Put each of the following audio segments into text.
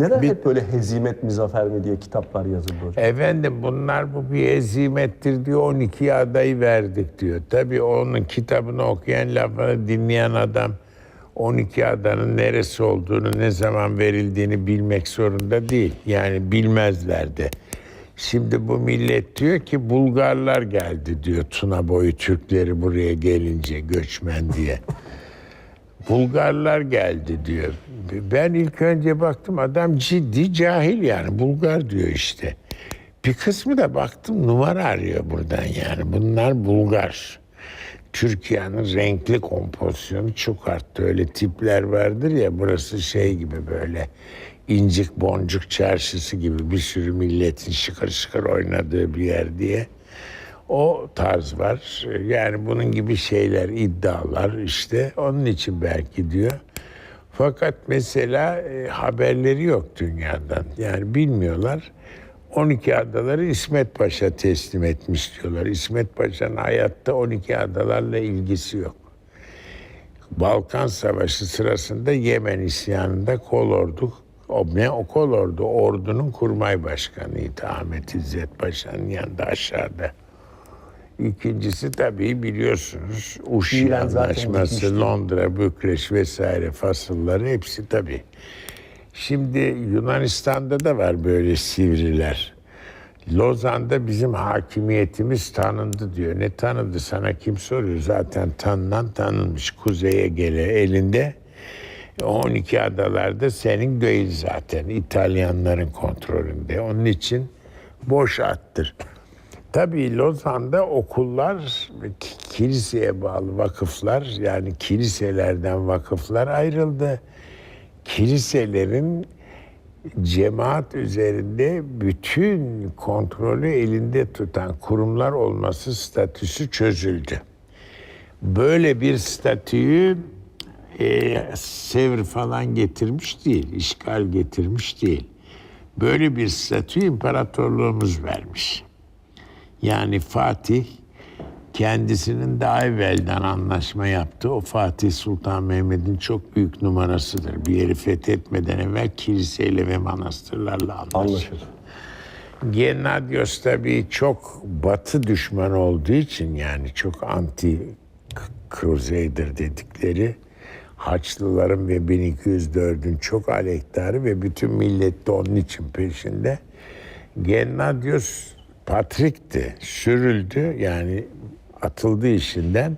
Neden Bir- hep böyle hezimet mi zafer mi diye kitaplar yazıldı hocam? Efendim bunlar bu bir ezimettir diyor 12 adayı verdik diyor. Tabii onun kitabını okuyan lafını dinleyen adam 12 adanın neresi olduğunu ne zaman verildiğini bilmek zorunda değil. Yani bilmezler de. Şimdi bu millet diyor ki Bulgarlar geldi diyor Tuna boyu Türkleri buraya gelince göçmen diye. Bulgarlar geldi diyor. Ben ilk önce baktım adam ciddi cahil yani Bulgar diyor işte. Bir kısmı da baktım numara arıyor buradan yani. Bunlar Bulgar. Türkiye'nin renkli kompozisyonu çok arttı. Öyle tipler vardır ya burası şey gibi böyle incik boncuk çarşısı gibi bir sürü milletin şıkır şıkır oynadığı bir yer diye. O tarz var. Yani bunun gibi şeyler, iddialar işte. Onun için belki diyor. Fakat mesela e, haberleri yok dünyadan. Yani bilmiyorlar. 12 adaları İsmet Paşa teslim etmiş diyorlar. İsmet Paşa'nın hayatta 12 adalarla ilgisi yok. Balkan Savaşı sırasında Yemen isyanında kolordu. O ne o kolordu? Ordunun kurmay başkanıydı Ahmet İzzet Paşa'nın yanında aşağıda. İkincisi tabii biliyorsunuz Uşi İran Anlaşması. Londra, Bükreş vesaire fasılları hepsi tabii. Şimdi Yunanistan'da da var böyle sivriler. Lozan'da bizim hakimiyetimiz tanındı diyor. Ne tanıdı sana kim soruyor? Zaten tanınan tanınmış. Kuzeye gele elinde 12 adalarda senin değil zaten. İtalyanların kontrolünde. Onun için boş attır. Tabii Lozan'da okullar, kiliseye bağlı vakıflar yani kiliselerden vakıflar ayrıldı. Kiliselerin cemaat üzerinde bütün kontrolü elinde tutan kurumlar olması statüsü çözüldü. Böyle bir statüyü e, Sevr falan getirmiş değil, işgal getirmiş değil. Böyle bir statü imparatorluğumuz vermiş. Yani Fatih kendisinin daha evvelden anlaşma yaptı. O Fatih Sultan Mehmet'in çok büyük numarasıdır. Bir yeri fethetmeden evvel kiliseyle ve manastırlarla anlaşır. Anlaşıldı. Gennadios tabii çok batı düşmanı olduğu için yani çok anti Crusader dedikleri Haçlıların ve 1204'ün çok aleyhtarı ve bütün millet de onun için peşinde. Gennadios Patrik'ti, sürüldü yani atıldı işinden.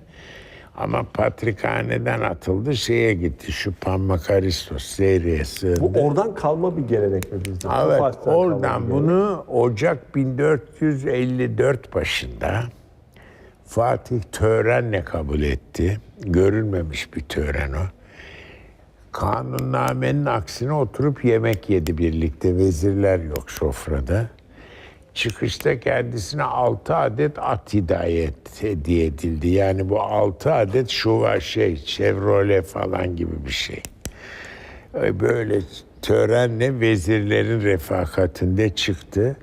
Ama Patrikhaneden atıldı şeye gitti şu Pammakaristos Zeyre'ye sığındı. Bu oradan kalma bir gelenek mi bizde? Evet, oradan bunu Ocak 1454 başında Fatih törenle kabul etti. Görülmemiş bir tören o. Kanunnamenin aksine oturup yemek yedi birlikte. Vezirler yok sofrada. Çıkışta kendisine altı adet at hidayet hediye edildi. Yani bu altı adet şuva şey, Chevrolet falan gibi bir şey. Böyle törenle vezirlerin refakatinde çıktı.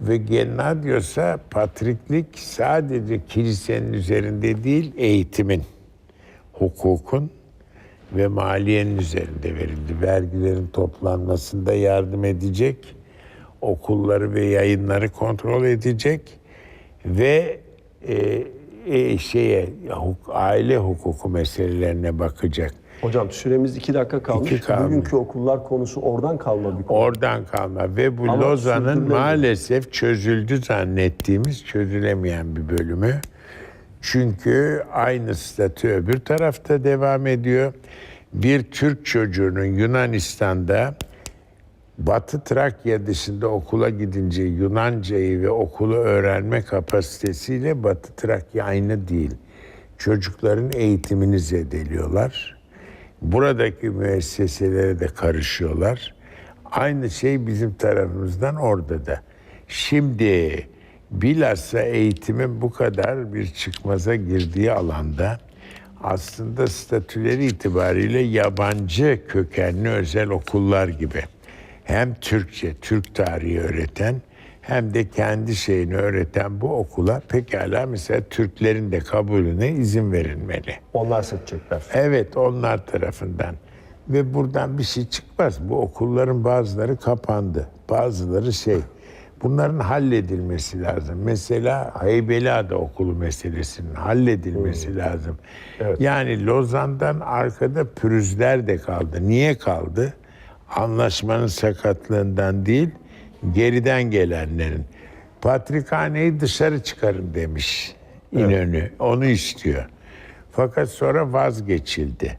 Ve Gennadios'a patriklik sadece kilisenin üzerinde değil, eğitimin, hukukun ve maliyenin üzerinde verildi. Vergilerin toplanmasında yardım edecek, okulları ve yayınları kontrol edecek ve e, e, şeye huk- aile hukuku meselelerine bakacak. Hocam süremiz iki dakika kalmış. İki kalmış. Bugünkü okullar konusu oradan kalma bir konu. Oradan kalma ve bu Ama Lozan'ın maalesef çözüldü zannettiğimiz çözülemeyen bir bölümü. Çünkü aynı statü öbür tarafta devam ediyor. Bir Türk çocuğunun Yunanistan'da Batı Trakya dışında okula gidince Yunancayı ve okulu öğrenme kapasitesiyle Batı Trakya aynı değil. Çocukların eğitimini zedeliyorlar. Buradaki müesseselere de karışıyorlar. Aynı şey bizim tarafımızdan orada da. Şimdi bilhassa eğitimin bu kadar bir çıkmaza girdiği alanda aslında statüleri itibariyle yabancı kökenli özel okullar gibi hem Türkçe, Türk tarihi öğreten hem de kendi şeyini öğreten bu okula pekala mesela Türklerin de kabulüne izin verilmeli. Onlar seçecekler. Evet onlar tarafından. Ve buradan bir şey çıkmaz. Bu okulların bazıları kapandı. Bazıları şey. Bunların halledilmesi lazım. Mesela Heybeliada okulu meselesinin halledilmesi lazım. Evet. Yani Lozan'dan arkada pürüzler de kaldı. Niye kaldı? Anlaşmanın sakatlığından değil, geriden gelenlerin. Patrikhaneyi dışarı çıkarın demiş İnönü. Onu istiyor. Fakat sonra vazgeçildi.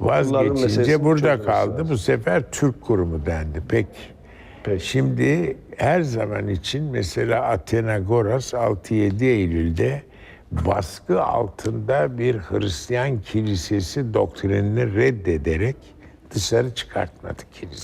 Vazgeçince burada kaldı. lazım. Bu sefer Türk kurumu dendi. Peki. Peki. Şimdi her zaman için mesela Athenagoras 6-7 Eylül'de baskı altında bir Hristiyan kilisesi doktrinini reddederek dışarı çıkartmadı kiliseyi.